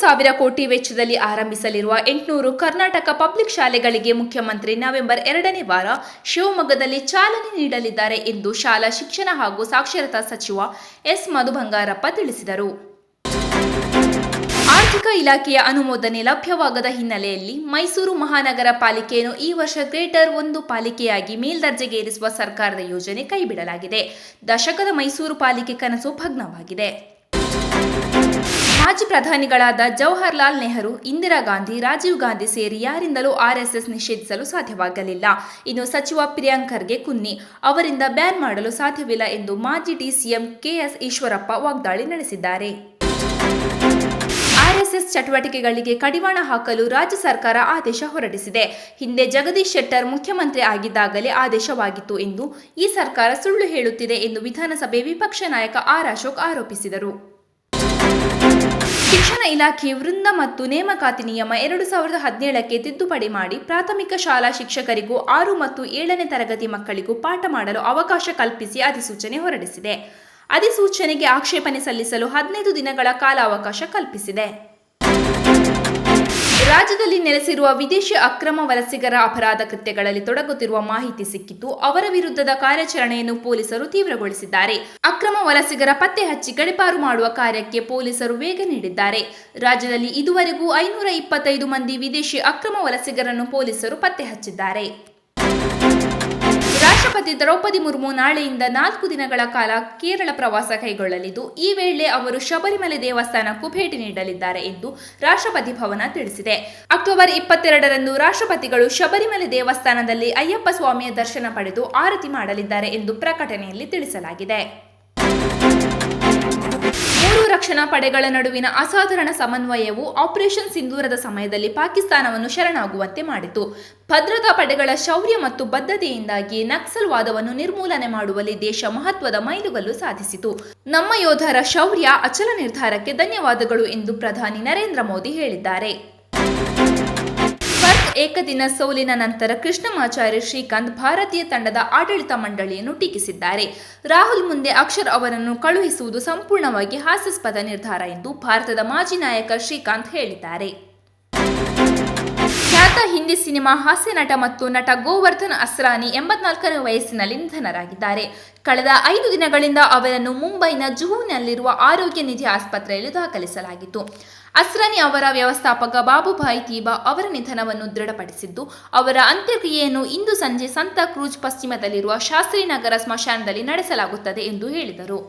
ಸಾವಿರ ಕೋಟಿ ವೆಚ್ಚದಲ್ಲಿ ಆರಂಭಿಸಲಿರುವ ಎಂಟುನೂರು ಕರ್ನಾಟಕ ಪಬ್ಲಿಕ್ ಶಾಲೆಗಳಿಗೆ ಮುಖ್ಯಮಂತ್ರಿ ನವೆಂಬರ್ ಎರಡನೇ ವಾರ ಶಿವಮೊಗ್ಗದಲ್ಲಿ ಚಾಲನೆ ನೀಡಲಿದ್ದಾರೆ ಎಂದು ಶಾಲಾ ಶಿಕ್ಷಣ ಹಾಗೂ ಸಾಕ್ಷರತಾ ಸಚಿವ ಎಸ್ ಮಧು ಬಂಗಾರಪ್ಪ ತಿಳಿಸಿದರು. ಆರ್ಥಿಕ ಇಲಾಖೆಯ ಅನುಮೋದನೆ ಲಭ್ಯವಾಗದ ಹಿನ್ನೆಲೆಯಲ್ಲಿ ಮೈಸೂರು ಮಹಾನಗರ ಪಾಲಿಕೆಯನ್ನು ಈ ವರ್ಷ ಗ್ರೇಟರ್ ಒಂದು ಪಾಲಿಕೆಯಾಗಿ ಮೇಲ್ದರ್ಜೆಗೇರಿಸುವ ಸರ್ಕಾರದ ಯೋಜನೆ ಕೈಬಿಡಲಾಗಿದೆ. ದಶಕದ ಮೈಸೂರು ಪಾಲಿಕೆ ಕನಸು ಭಗ್ನವಾಗಿದೆ. ಮಾಜಿ ಪ್ರಧಾನಿಗಳಾದ ಜವಾಹರ್ಲಾಲ್ ನೆಹರು, ಇಂದಿರಾ ಗಾಂಧಿ, ರಾಜೀವ್ ಗಾಂಧಿ ಸೇರಿ ಯಾರಿಂದಲೂ ಆರ್ಎಸ್ಎಸ್ ನಿಷೇಧಿಸಲು ಸಾಧ್ಯವಾಗಲಿಲ್ಲ. ಇನ್ನು ಸಚಿವ ಪ್ರಿಯಾಂಕ್ ಖರ್ಗೆ ಕುನ್ನಿ. ಅವರಿಂದ ಬ್ಯಾನ್ ಮಾಡಲು ಸಾಧ್ಯವಿಲ್ಲ ಎಂದು ಮಾಜಿ ಡಿಸಿಎಂ ಕೆಎಸ್ ಈಶ್ವರಪ್ಪ ವಾಗ್ದಾಳಿ ನಡೆಸಿದ್ದಾರೆ. ಆರ್ಎಸ್ಎಸ್ ಚಟುವಟಿಕೆಗಳಿಗೆ ಕಡಿವಾಣ ಹಾಕಲು ರಾಜ್ಯ ಸರ್ಕಾರ ಆದೇಶ ಹೊರಡಿಸಿದೆ. ಹಿಂದೆ ಜಗದೀಶ್ ಶೆಟ್ಟರ್ ಮುಖ್ಯಮಂತ್ರಿ ಆಗಿದ್ದಾಗಲೇ ಆದೇಶವಾಗಿತ್ತು ಎಂದು ಈ ಸರ್ಕಾರ ಸುಳ್ಳು ಹೇಳುತ್ತಿದೆ ಎಂದು ವಿಧಾನಸಭೆ ವಿಪಕ್ಷ ನಾಯಕ ಆರ್ ಅಶೋಕ್ ಆರೋಪಿಸಿದರು. ಶಿಕ್ಷಣ ಇಲಾಖೆ ವೃಂದ ಮತ್ತು ನೇಮಕಾತಿ ನಿಯಮ ಎರಡು ಸಾವಿರದ ಹದಿನೇಳಕ್ಕೆ ತಿದ್ದುಪಡಿ ಮಾಡಿ ಪ್ರಾಥಮಿಕ ಶಾಲಾ ಶಿಕ್ಷಕರಿಗೂ ಆರು ಮತ್ತು ಏಳನೇ ತರಗತಿ ಮಕ್ಕಳಿಗೂ ಪಾಠ ಮಾಡಲು ಅವಕಾಶ ಕಲ್ಪಿಸಿ ಅಧಿಸೂಚನೆ ಹೊರಡಿಸಿದೆ. ಅಧಿಸೂಚನೆಗೆ ಆಕ್ಷೇಪಣೆ ಸಲ್ಲಿಸಲು ಹದಿನೈದು ದಿನಗಳ ಕಾಲಾವಕಾಶ ಕಲ್ಪಿಸಿದೆ. ರಾಜ್ಯದಲ್ಲಿ ನೆಲೆಸಿರುವ ವಿದೇಶಿ ಅಕ್ರಮ ವಲಸಿಗರ ಅಪರಾಧ ಕೃತ್ಯಗಳಲ್ಲಿ ತೊಡಗುತ್ತಿರುವ ಮಾಹಿತಿ ಸಿಕ್ಕಿದ್ದು, ಅವರ ವಿರುದ್ಧದ ಕಾರ್ಯಾಚರಣೆಯನ್ನು ಪೊಲೀಸರು ತೀವ್ರಗೊಳಿಸಿದ್ದಾರೆ. ಅಕ್ರಮ ವಲಸಿಗರ ಪತ್ತೆ ಹಚ್ಚಿ ಗಡಿಪಾರು ಮಾಡುವ ಕಾರ್ಯಕ್ಕೆ ಪೊಲೀಸರು ವೇಗ ನೀಡಿದ್ದಾರೆ. ರಾಜ್ಯದಲ್ಲಿ ಇದುವರೆಗೂ ಐನೂರ ಇಪ್ಪತ್ತೈದು ಮಂದಿ ವಿದೇಶಿ ಅಕ್ರಮ ವಲಸಿಗರನ್ನು ಪೊಲೀಸರು ಪತ್ತೆ ಹಚ್ಚಿದ್ದಾರೆ. ರಾಷ್ಟ್ರಪತಿ ದ್ರೌಪದಿ ಮುರ್ಮು ನಾಳೆಯಿಂದ ನಾಲ್ಕು ದಿನಗಳ ಕಾಲ ಕೇರಳ ಪ್ರವಾಸ ಕೈಗೊಳ್ಳಲಿದ್ದು, ಈ ವೇಳೆ ಅವರು ಶಬರಿಮಲೆ ದೇವಸ್ಥಾನಕ್ಕೂ ಭೇಟಿ ನೀಡಲಿದ್ದಾರೆ ಎಂದು ರಾಷ್ಟ್ರಪತಿ ಭವನ ತಿಳಿಸಿದೆ. ಅಕ್ಟೋಬರ್ ಇಪ್ಪತ್ತೆರಡರಂದು ರಾಷ್ಟ್ರಪತಿಗಳು ಶಬರಿಮಲೆ ದೇವಸ್ಥಾನದಲ್ಲಿ ಅಯ್ಯಪ್ಪ ಸ್ವಾಮಿಯ ದರ್ಶನ ಪಡೆದು ಆರತಿ ಮಾಡಲಿದ್ದಾರೆ ಎಂದು ಪ್ರಕಟಣೆಯಲ್ಲಿ ತಿಳಿಸಲಾಗಿದೆ. ಮೂರು ರಕ್ಷಣಾ ಪಡೆಗಳ ನಡುವಿನ ಅಸಾಧಾರಣ ಸಮನ್ವಯವು ಆಪರೇಷನ್ ಸಿಂಧೂರದ ಸಮಯದಲ್ಲಿ ಪಾಕಿಸ್ತಾನವನ್ನು ಶರಣಾಗುವಂತೆ ಮಾಡಿತು. ಭದ್ರತಾ ಪಡೆಗಳ ಶೌರ್ಯ ಮತ್ತು ಬದ್ಧತೆಯಿಂದಾಗಿ ನಕ್ಸಲ್ವಾದವನ್ನು ನಿರ್ಮೂಲನೆ ಮಾಡುವಲ್ಲಿ ದೇಶ ಮಹತ್ವದ ಮೈಲುಗಲ್ಲು ಸಾಧಿಸಿತು. ನಮ್ಮ ಯೋಧರ ಶೌರ್ಯ ಅಚಲ ನಿರ್ಧಾರಕ್ಕೆ ಧನ್ಯವಾದಗಳು ಎಂದು ಪ್ರಧಾನಿ ನರೇಂದ್ರ ಮೋದಿ ಹೇಳಿದ್ದಾರೆ. ಏಕದಿನ ಸೋಲಿನ ನಂತರ ಕೃಷ್ಣಮಾಚಾರ್ಯ ಶ್ರೀಕಾಂತ್ ಭಾರತೀಯ ತಂಡದ ಆಡಳಿತ ಮಂಡಳಿಯನ್ನು ಟೀಕಿಸಿದ್ದಾರೆ. ರಾಹುಲ್ ಮುಂದೆ ಅಕ್ಷರ್ ಅವರನ್ನು ಕಳುಹಿಸುವುದು ಸಂಪೂರ್ಣವಾಗಿ ಹಾಸ್ಯಾಸ್ಪದ ನಿರ್ಧಾರ ಎಂದು ಭಾರತದ ಮಾಜಿ ನಾಯಕ ಶ್ರೀಕಾಂತ್ ಹೇಳಿದ್ದಾರೆ. ಹಿಂದಿ ಸಿನಿಮಾ ಹಾಸ್ಯ ನಟ ಮತ್ತು ನಟ ಗೋವರ್ಧನ್ ಅಸ್ರಾನಿ ಎಂಬತ್ನಾಲ್ಕರ ವಯಸ್ಸಿನಲ್ಲಿ ನಿಧನರಾಗಿದ್ದಾರೆ. ಕಳೆದ ಐದು ದಿನಗಳಿಂದ ಅವರನ್ನು ಮುಂಬೈನ ಜುಹುನಲ್ಲಿರುವ ಆರೋಗ್ಯ ನಿಧಿ ಆಸ್ಪತ್ರೆಯಲ್ಲಿ ದಾಖಲಿಸಲಾಗಿತ್ತು. ಅಸ್ರಾನಿ ಅವರ ವ್ಯವಸ್ಥಾಪಕ ಬಾಬುಭಾಯಿ ತೀಬಾ ಅವರ ನಿಧನವನ್ನು ದೃಢಪಡಿಸಿದ್ದು, ಅವರ ಅಂತ್ಯಕ್ರಿಯೆಯನ್ನು ಇಂದು ಸಂಜೆ ಸಂತ ಕ್ರೂಜ್ ಪಶ್ಚಿಮದಲ್ಲಿರುವ ಶಾಸ್ತ್ರಿನಗರ ಸ್ಮಶಾನದಲ್ಲಿ ನಡೆಸಲಾಗುತ್ತದೆ ಎಂದು ಹೇಳಿದರು.